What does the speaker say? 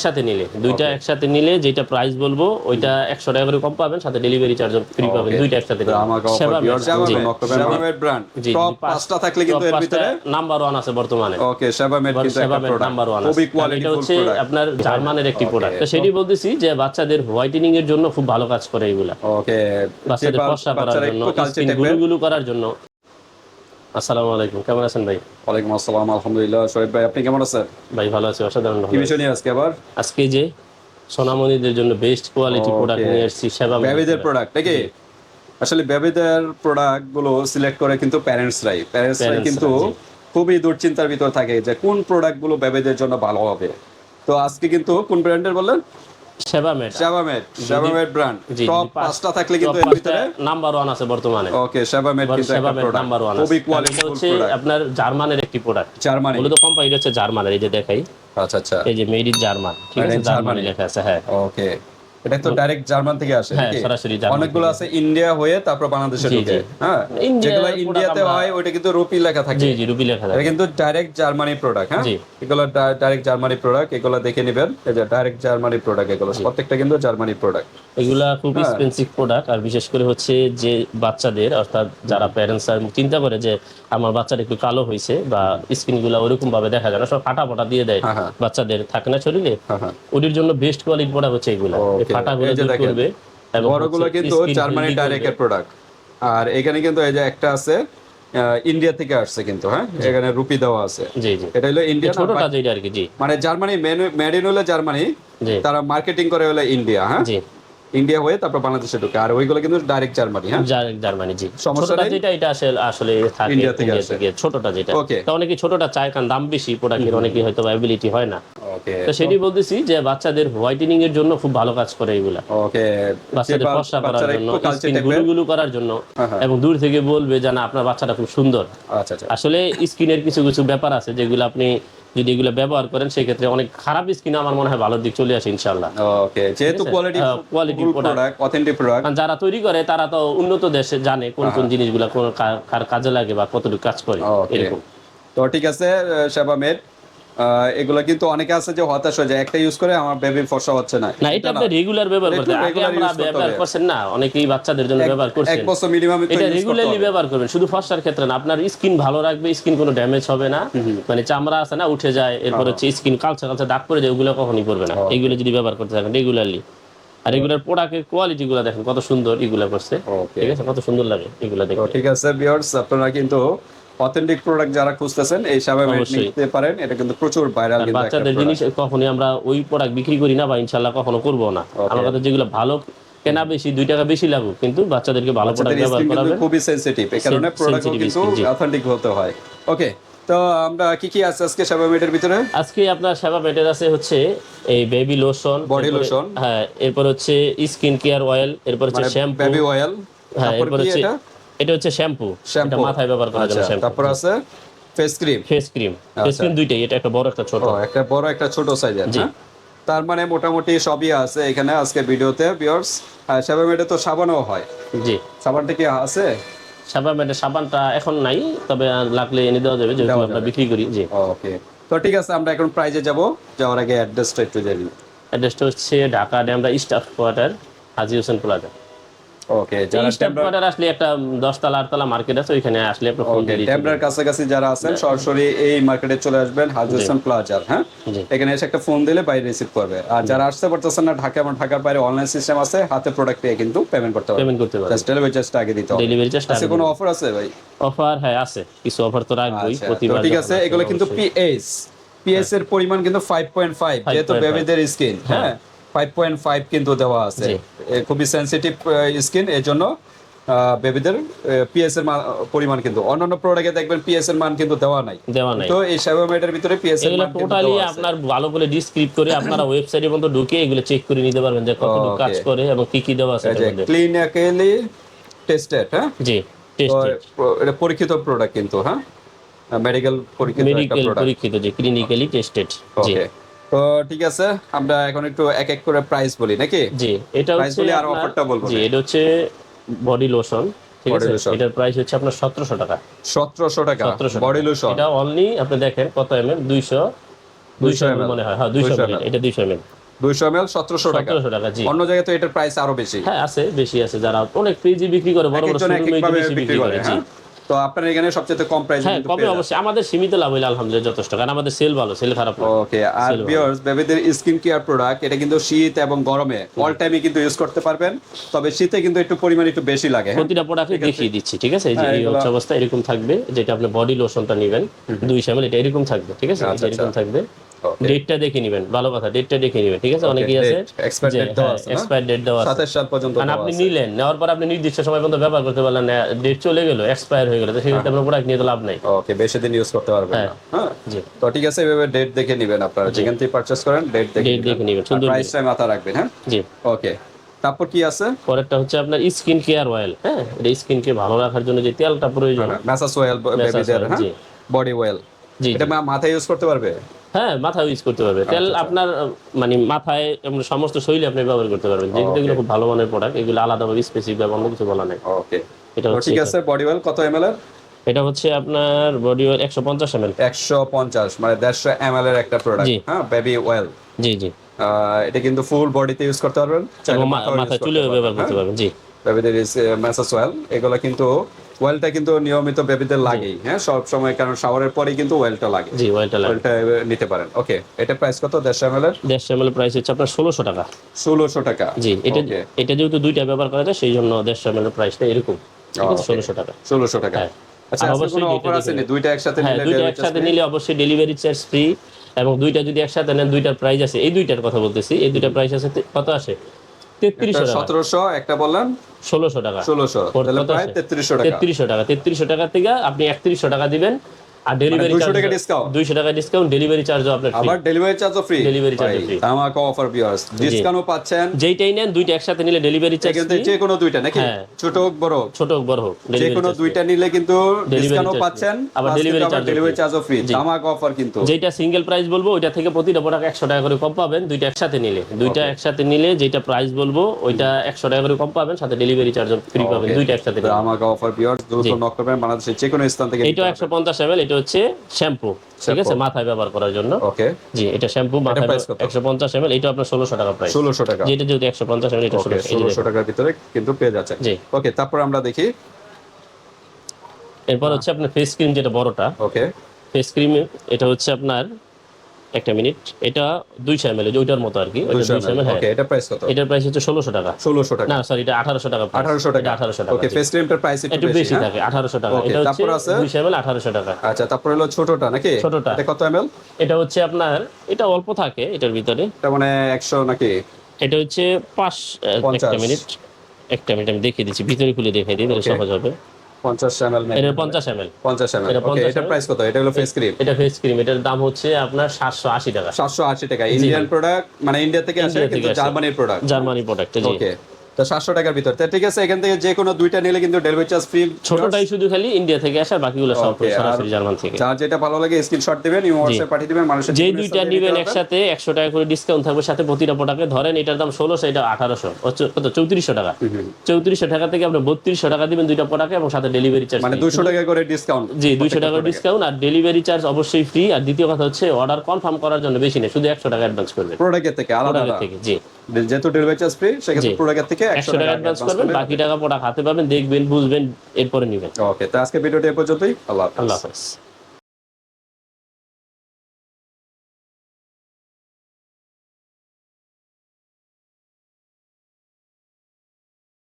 একসাথে নিলে দুইটা একসাথে নিলে যেটা প্রাইস বলব ওইটা একশো টাকা করে কম পাবেন সাথে ডেলিভারি চার্জ ফ্রি পাবেন দুইটা একসাথে পাঁচটা থাকলে কিন্তু এর ভিতরে নাম্বার ওয়ান আছে বর্তমানে। ওকে সেবামেড নাম্বার ওয়ান খুবই হচ্ছে আপনার জার্মানের একটি প্রোডাক্ট তো সেটি বলতেছি যে বাচ্চাদের হোয়াইটেনিং এর জন্য খুব ভালো কাজ করে এগুলা। ওকে বাচ্চাদের ফর্সা করার জন্য স্কিনগুলো গুলো করার জন্য। আসসালামু আলাইকুম কেমন আছেন ভাই? ওয়ালাইকুম আসসালাম আলহামদুলিল্লাহ। ভাই আপনি কেমন আছেন? ভাই ভালো আছি অসাধারণ কি বিষয় নিয়ে আজকে আবার? আজকে যে সোনামণিদের জন্য বেস্ট কোয়ালিটি প্রোডাক্ট নিয়ে এসেছি সেবা বেবিদের প্রোডাক্ট নাকি? আসলে বেবিদের প্রোডাক্টগুলো সিলেক্ট করে কিন্তু প্যারেন্টসরাই প্যারেন্টসরাই কিন্তু খুবই দুশ্চিন্তার ভিতর থাকে যে কোন প্রোডাক্টগুলো বেবিদের জন্য ভালো হবে। তো আজকে কিন্তু কোন ব্র্যান্ডের বললেন? Sebamed Sebamed Sebamed brand top পাঁচটা থাকলে কিন্তু এর ভিতরে নাম্বার ওয়ান আছে বর্তমানে। ওকে সেবামেট কিন্তু একটা প্রোডাক্ট নাম্বার ওয়ান খুবই কোয়ালিটি হচ্ছে আপনার জার্মানের একটি প্রোডাক্ট জার্মানি। মূলত কোম্পানি হচ্ছে জার্মানের এই যে দেখাই। আচ্ছা আচ্ছা। এই যে মেড ইন জার্মান ঠিক আছে জার্মানি লেখা আছে হ্যাঁ। ওকে এটা তো ডাইরেক্ট জার্মান থেকে আসে হ্যাঁ, সরাসরি অনেকগুলো আছে ইন্ডিয়া হয়ে তারপর বাংলাদেশে ঢুকে। হ্যাঁ যেগুলো ইন্ডিয়াতে হয় ওইটা কিন্তু রুপি লেখা থাকে। জি জি রুবি লেখা থাকে। কিন্তু ডাইরেক্ট জার্মানি প্রোডাক্ট হ্যাঁ? এগুলো ডাইরেক্ট জার্মানি প্রোডাক্ট এগুলো দেখে নেবেন। এই যে ডাইরেক্ট জার্মানি প্রোডাক্ট এগুলো প্রত্যেকটা কিন্তু জার্মানি প্রোডাক্ট এগুলা খুব হ্যাঁ। এক্সপেন্সিভ প্রোডাক্ট আর বিশেষ করে হচ্ছে যে বাচ্চাদের অর্থাৎ যারা প্যারেন্টস আর চিন্তা করে যে আমার বাচ্চাটা একটু কালো হয়েছে বা স্কিনগুলা ওরকম ভাবে দেখা যায় না সব ফাটা ফাটা দিয়ে দেয় হ্যাঁ, হ্যাঁ। বাচ্চাদের থাকে না শরীরে? হ্যাঁ হ্যাঁ। ওদের জন্য বেস্ট কোয়ালিটি প্রোডাক্ট হচ্ছে এগুলা। ফাটাগুলো এই যে দূর দেখেন। করবে বড়গুলো কিন্তু জার্মানি ডাইরেক্টের প্রোডাক্ট আর এখানে কিন্তু এই যে একটা আছে ইন্ডিয়া থেকে আসছে কিন্তু হ্যাঁ? এখানে রুপি দেওয়া আছে। এটা হলো ইন্ডিয়া ছোটটা যেটা আর কি জি। মানে জার্মানি মেড ইন হলে জার্মানি তারা মার্কেটিং করে হলে ইন্ডিয়া হ্যাঁ? ইন্ডিয়া হয়ে তারপর বাংলাদেশে ঢুকে। আর ওইগুলো কিন্তু ডাইরেক্ট জার্মানি হ্যাঁ? জার- জার্মানি জি। সমস্যা ছোটটা যেটা এটা আসলে আসলে থাকে ইন্ডিয়া থেকে। ছোটটা যেটা. তো অনেকে ছোটটা চায় কারণ দাম বেশি প্রোডাক্টের অনেকে হয়তো অ্যাবিলিটি হয় না। তো সেটি বলতেছি যে বাচ্চাদের হোয়াইটেনিং এর জন্য খুব ভালো কাজ করে এগুলা। ওকে বাচ্চাদের ফর্সা করার জন্য স্কিনগুলো গুলো করার জন্য হ্যাঁ, হ্যাঁ। এবং দূর থেকে বলবে যে না আপনার বাচ্চাটা খুব সুন্দর। আচ্ছা আচ্ছা। আসলে স্কিনের কিছু কিছু ব্যাপার আছে যেগুলো আপনি যদি এগুলো ব্যবহার করেন সেক্ষেত্রে অনেক খারাপ স্কিন আমার মনে হয় ভালোর দিক চলে আসে ইনশাল্লাহ ওকে যেহেতু? কোয়ালিটি হ্যাঁ, product। প্রোডাক্ট অথেন্টিক প্রোডাক্ট যারা তৈরি করে তারা তো উন্নত দেশে জানে কোন কোন জিনিসগুলো কোন কার কাজে লাগে বা কতটুকু কাজ করে এরকম। তো ঠিক আছে এগুলো কিন্তু অনেকে আছে যে হতাশ হয়ে যায়। একটা ইউজ করে আমার বেবি ফর্সা হচ্ছে না। না এটা আপনি রেগুলার ব্যবহার করতে আগে আমরা ব্যবহার। করছেন না অনেকেই বাচ্চাদের জন্য ব্যবহার এক বছর মিনিমাম এটা রেগুলারলি ব্যবহার করবেন। শুধু ফর্সার ক্ষেত্রে না আপনার স্কিন ভালো রাখবে স্কিন কোনো ড্যামেজ হবে না। মানে চামড়া আছে না উঠে যায় এরপর হচ্ছে স্কিন কালচা কালচা দাগ পড়ে যায় ওগুলো কখনোই করবে না। এগুলো যদি ব্যবহার করতে থাকেন রেগুলারলি আর রেগুলার প্রোডাক্টের কোয়ালিটি গুলো দেখেন কত সুন্দর এগুলা করছে। ঠিক আছে? কত সুন্দর লাগে এগুলো তো দেখতে। ঠিক আছে ভিউয়ার্স আপনারা কিন্তু অথেন্টিক প্রোডাক্ট যারা খুঁজতেছেন এই সেবা নিতে পারেন। এটা কিন্তু প্রচুর ভাইরাল কিন্তু বাচ্চাদের জিনিস কখনই আমরা ওই প্রোডাক্ট বিক্রি করি না বা ইনশাল্লাহ কখনো করব না। আমার কাছে যেগুলো ভালো কেনা বেশি দুই টাকা বেশি লাগুক কিন্তু বাচ্চাদেরকে ভালো প্রোডাক্ট ব্যবহার খুবই সেনসিটিভ এই কারণে প্রোডাক্ট কিন্তু অথেন্টিক হতে হয়। ওকে তো আমরা কি কি আছে আজকে সেবা মেডের ভিতরে? আজকে আপনার সেবা পেটের আছে হচ্ছে এই বেবি লোশন Body lotion। হ্যাঁ এরপর হচ্ছে স্কিন কেয়ার অয়েল এরপর হচ্ছে শ্যাম্পু বেবি অয়েল হ্যাঁ এরপর হচ্ছে এটা হচ্ছে শ্যাম্পু। এটা শ্যাম্পু। মাথায় ব্যবহার জন্য আচ্ছা শ্যাম্পু তারপর আছে face cream. Face cream. Face cream দুইটাই এটা একটা বড় একটা ছোট। একটা বড় একটা ছোট সাইজের হ্যাঁ? তার মানে মোটামুটি সবই আছে এখানে আজকে ভিডিওতে ভিউয়ার্স সেবা মেডে তো সাবানও হয়। জি। সাবানটা কি আছে? সাবান মানে সাবানটা এখন নাই তবে লাগলে এনে দেওয়া যাবে যেহেতু আমরা বিক্রি করি জি। ওকে। তো ঠিক আছে আমরা এখন প্রাইজে যাব। যাওয়ার আগে অ্যাড্রেসটা একটু জানি অ্যাড্রেসটা হচ্ছে Dhaka Demra staff quarter Haji Hossain plaza okay যারা কোয়ার্টার আসলে একটা দশতলা আটতলা মার্কেট আছে ওইখানে আসলে আপনি ফোন দিয়ে ট্যাবলার কাছাকাছি যারা আছেন সরাসরি এই মার্কেটে চলে আসবেন হাজি প্লাজার হ্যাঁ? এখানে এসে একটা ফোন দিলে বাইরে রিসিভ করবে। আর যারা আসতে পারতেছেন না ঢাকা এবং ঢাকার বাইরে অনলাইন সিস্টেম আছে হাতে প্রোডাক্ট পেয়ে কিন্তু পেমেন্ট করতে পারবে পেমেন্ট করতে পারবেন। জাস্ট ডেলিভারি চার্জটা আগে দিতে হবে। ডেলিভারি চেষ্টা আজকে কোনো অফার আছে ভাই? অফার হ্যাঁ আছে। কিছু অফার তো রাখবোই আচ্ছা, প্রতিবার ঠিক আছে এগুলো কিন্তু পিএস পিএস এর পরিমাণ কিন্তু 5.5 যেহেতু 5.5 বেবিদের স্কিন হ্যাঁ? 5.5 কিন্তু দেওয়া আছে। খুবই সেনসিটিভ স্কিন এর জন্য বেবিদের পিএস এর পরিমাণ কিন্তু অন্যান্য প্রোডাক্টে দেখবেন পিএস এর মান কিন্তু দেওয়া নাই। দেওয়া নাই। তো এই সাইবারমেটের ভিতরে পিএস এর মান টোটালি আপনার ভালো করে ডিসক্রিপ্ট করে আপনারা ওয়েবসাইটের মধ্যে ঢুকে এগুলো চেক করে নিতে পারবেন যে কতটুকু কাজ করে এবং কি কি দেওয়া আছে ক্লিনিক্যালি টেস্টেড হ্যাঁ? জি টেস্টেড এটা পরীক্ষিত প্রোডাক্ট কিন্তু হ্যাঁ? মেডিকেল পরীক্ষিত একটা মেডিকেল প্রোডাক্ট পরীক্ষিত যে ক্লিনিক্যালি টেস্টেড জি। তো ঠিক আছে আমরা এখন একটু এক এক করে প্রাইস বলি নাকি? জি এটা হচ্ছে আর offer-টা বলব জি এটা হচ্ছে বডি লোশন ঠিক আছে? এটার প্রাইস হচ্ছে আপনার সতেরোশো টাকা। সতেরোশো টাকা? বডি লোশন এটা অনলি আপনি দেখেন কত এম এল দুইশো দুইশো 200 ml ml মনে হয়। হ্যাঁ দুইশো 200 ml এটা দুইশো এমএল দুইশো এম এল সতেরোশো টাকা? সতেরোশো টাকা জি। অন্য জায়গায় তো এটার প্রাইস আরও বেশি। হ্যাঁ আছে বেশি আছে। যারা অনেক পেজি বিক্রি করে বড় বড় শোরুমে বিক্রি করে জি। হ্যাঁ। তো আপনার এখানে সবচেয়ে কম প্রাইস হ্যাঁ কবে অবশ্যই। আমাদের সীমিত লাভ হইলে আলহামদুলিল্লাহ যথেষ্ট। কারণ আমাদের সেল ভালো সেল খারাপ না। ওকে আর ভিউয়ার্স বেবিদের স্কিন কেয়ার প্রোডাক্ট এটা কিন্তু শীত এবং গরমে অল টাইমে কিন্তু ইউজ করতে পারবেন। তবে শীতে কিন্তু একটু পরিমাণ একটু বেশি লাগে হ্যাঁ? প্রতিটা প্রোডাক্ট দেখিয়ে দিচ্ছি ঠিক আছে? এই যে হ্যাঁ, এই হচ্ছে অবস্থা এরকম থাকবে যেটা আপনি বডি লোশনটা নেবেন দুই এমএল এটা এরকম থাকবে ঠিক আছে? আচ্ছা, এরকম থাকবে। Okay. ডেটটা দেখে নেবেন ভালো কথা ডেটটা দেখে নেবেন ঠিক আছে? অনেকেই আছে date, expired date দেওয়া আছে? এক্সপায়ার ডেট দেওয়া আছে। সাতাশ সাল পর্যন্ত দেওয়া আপনি নিলেন নেওয়ার পর আপনি নির্দিষ্ট সময় পর্যন্ত ব্যবহার করতে পারলেন না ডেট চলে গেল এক্সপায়ার হয়ে গেল তো সেক্ষেত্রে আপনার প্রোডাক্ট নিয়ে তো লাভ নাই। ওকে বেশি দিন ইউজ করতে পারবেন না। হ্যাঁ জি। তো ঠিক আছে এভাবে ডেট দেখে নেবেন আপনারা। যেখান থেকে পারচেজ করেন ডেট দেখে Date দেখে নিবেন, সুন্দর প্রাইসটা মাথা রাখবেন হ্যাঁ? জি। ওকে তারপর কি আছে? পরেরটা হচ্ছে আপনার স্কিন কেয়ার অয়েল হ্যাঁ? এটা স্কিনকে ভালো রাখার জন্য যে তেলটা প্রয়োজন। ম্যাসাজ অয়েল বেবিদের হ্যাঁ? বডি অয়েল জি এটা মাথায় ইউজ করতে পারবে? হ্যাঁ মাথায় ইউজ করতে পারবে। তেল আচ্ছা, আপনার মানে মাথায় সমস্ত শরীরে আপনি ব্যবহার করতে পারবেন। যেহেতু এগুলো খুব ভালো মানের প্রোডাক্ট এগুলো আলাদাভাবে স্পেসিফিক অন্য কিছু বলা নাই। ওকে এটা হচ্ছে ঠিক আছে বডি অয়েল কত এমএল এর? এটা হচ্ছে আপনার বডি অয়েল একশো পঞ্চাশ এম একশো পঞ্চাশ মানে দেড়শো এমএল এর একটা প্রোডাক্ট হ্যাঁ বেবি অয়েল জি জি। এটা কিন্তু ফুল বডিতে ইউজ করতে পারবেন। এবং মা- মাথায় চুলেও ব্যবহার করতে পারবেন জি। বেবিদের ম্যাসাজ অয়েল এগুলো কিন্তু অয়েলটা কিন্তু নিয়মিত বেবিদের লাগেই হ্যাঁ? সব সময় কারণ শাওয়ারের পরেই কিন্তু অয়েলটা লাগে। জি ওয়েলটা লাগে। অয়েলটা নিতে পারেন। ওকে এটা প্রাইস কত? দেড়শো এমএল এর? দেড়শো এম প্রাইস হচ্ছে আপনার ষোলোশো টাকা। ষোলোশো টাকা। জি এটা এটা যেহেতু দুইটা ব্যবহার করা যায় সেই জন্য দেড়শো এম প্রাইসটা এরকম। ঠিক আছে okay. ষোলোশো টাকা। ষোলোশো টাকা। হ্যাঁ। আচ্ছা অবশ্যই অফার আছে নি? দুইটা একসাথে হ্যাঁ নিলে দুইটা একসাথে নিলে অবশ্যই ডেলিভারি চার্জ ফ্রি এবং দুইটা যদি একসাথে নেন দুইটার প্রাইস আছে। এই দুইটার কথা বলতেছি। এই দুইটা প্রাইস আছে কত আসে? তেত্রিশশো টাকা। সতেরোশো একটা বললাম ষোলোশো টাকা। ষোলোশো। তেত্রিশশো টাকা। তেত্রিশশো টাকা। তেত্রিশশো টাকা থেকে আপনি একত্রিশশো টাকা দিবেন। আর ডেলিভারি 200 চার্জ টাকা discount? দুইশো টাকা ডিসকাউন্ট ডেলিভারি চার্জও আপনার free। আবার ডেলিভারি চার্জও ফ্রি Delivery charge ও free। অফার ভিউয়ার্স ডিসকাউন্টও পাচ্ছেন। যেইটাই নেন দুইটা একসাথে নিলে ডেলিভারি চার্জ থেকে যে কোনো দুইটা নাকি। ছোট হোক বড় হোক। ছোট হোক বড় হোক যে কোনো দুইটা নিলে কিন্তু ডিসকাউন্টও পাচ্ছেন। আবার charge ও ডেলিভারি চার্জও ফ্রি আমাকে অফার কিন্তু। যেটা সিঙ্গেল প্রাইস বলব ওইটা থেকে প্রতিটা প্রোডাক্ট একশো টাকা করে কম পাবেন দুইটা একসাথে নিলে। দুইটা একসাথে নিলে যেটা প্রাইস বলব ওইটা একশো টাকা করে কম পাবেন সাথে ডেলিভারি চার্জ ফ্রি পাবেন দুইটা একসাথে। আমাকে অফার ভিউয়ার্স দ্রুত নক করবেন বাংলাদেশের যে কোনো স্থান থেকে এটা একশো পঞ্চাশ এমএল এটা হচ্ছে শ্যাম্পু ঠিক আছে? মাথায় ব্যবহার করার জন্য। ওকে। জি এটা শ্যাম্পু মাথায় price কত? একশো পঞ্চাশ এমএল এটা আপনার ষোলোশো টাকা প্রাইস ষোলোশো টাকা। যেটা যদি একশো পঞ্চাশ এমএল এটা ওকে ষোলোশো এই যে ষোলোশো টাকার ভিতরে কিন্তু পেয়ে যাচ্ছে জি। ওকে তারপর আমরা দেখি। এরপর হচ্ছে আপনার ফেস ক্রিম যেটা বড়টা ওকে। ফেস ক্রিম এটা হচ্ছে আপনার একটা মিনিট। এটা দুইশো এমএল ওইটার মতো আর কি হ্যাঁ। ওকে এটা প্রাইস কত? এটার প্রাইস হচ্ছে ষোলোশো টাকা। ষোলোশো টাকা। না সরি এটা আঠারোশো টাকা আঠারোশো টাকা। আঠারোশো টাকা ওকে। ফেস ক্রিমটার প্রাইস একটু বেশি হ্যাঁ? থাকে আঠারোশো টাকা। এটা হচ্ছে? দুইশো এমএল আঠারোশো টাকা। আচ্ছা তারপর হলো ছোটটা নাকি? ছোটটা। এটা কত এমএল এটা হচ্ছে আপনার এটা অল্প থাকে এটার ভিতরে। এটা মানে একশো নাকি? এটা হচ্ছে পাঁচ একটা মিনিট একটা মিনিট আমি দেখিয়ে দিচ্ছি ভিতরে খুলে দেখিয়ে দিই তাহলে সহজ হবে। পঞ্চাশ এমএল এটা পঞ্চাশ এমএল পঞ্চাশ এমএল ওকে 50 এটার প্রাইস কত? এটা হলো ফেস ক্রিম এটা ফেস ক্রিম এটার দাম হচ্ছে আপনার সাতশো আশি টাকা। সাতশো আশি টাকা। ইন্ডিয়ান প্রোডাক্ট মানে ইন্ডিয়া থেকে আসে কিন্তু জার্মানির প্রোডাক্ট জার্মানি প্রোডাক্ট ওকে তো সাতশো টাকার ভিতর। তো ঠিক আছে এখান থেকে যে কোনো দুইটা নিলে কিন্তু ডেলিভারি চার্জ ফ্রি ছোটটাই শুধু খালি ইন্ডিয়া থেকে আসে আর বাকিগুলো সব সরাসরি জার্মান থেকে। যার যেটা ভালো লাগে স্ক্রিনশট দিবেন ইমো হোয়াটসঅ্যাপ পাঠিয়ে দিবেন মানুষের যে দুইটা নিবেন একসাথে একশো টাকা করে ডিসকাউন্ট থাকবে সাথে প্রতিটা প্রোডাক্টে ধরেন এটার দাম ষোলোশো এটা আঠারোশো কত চৌত্রিশশো টাকা। চৌত্রিশশো টাকা থেকে আপনি বত্রিশশো টাকা দিবেন দুইটা প্রোডাক্টে এবং সাথে ডেলিভারি চার্জ মানে দুশো টাকা করে ডিসকাউন্ট জি দুইশো টাকা ডিসকাউন্ট আর ডেলিভারি চার্জ অবশ্যই ফ্রি আর দ্বিতীয় কথা হচ্ছে অর্ডার কনফার্ম করার জন্য বেশি নেই শুধু একশো টাকা অ্যাডভান্স করবেন প্রোডাক্টের থেকে আলাদা আলাদা থেকে জি। যেহেতু ডেলিভারি চার্জ ফ্রি সেক্ষেত্রে প্রোডাক্ট প্রোডাক্টের থেকে একশো টাকা অ্যাডভান্স করবেন বাকি টাকা পড়া হাতে পাবেন দেখবেন বুঝবেন এরপরে নেবেন। ওকে তো আজকে ভিডিওটি এ পর্যন্তই। আল্লাহ হাফেজ। আল্লাহ হাফেজ।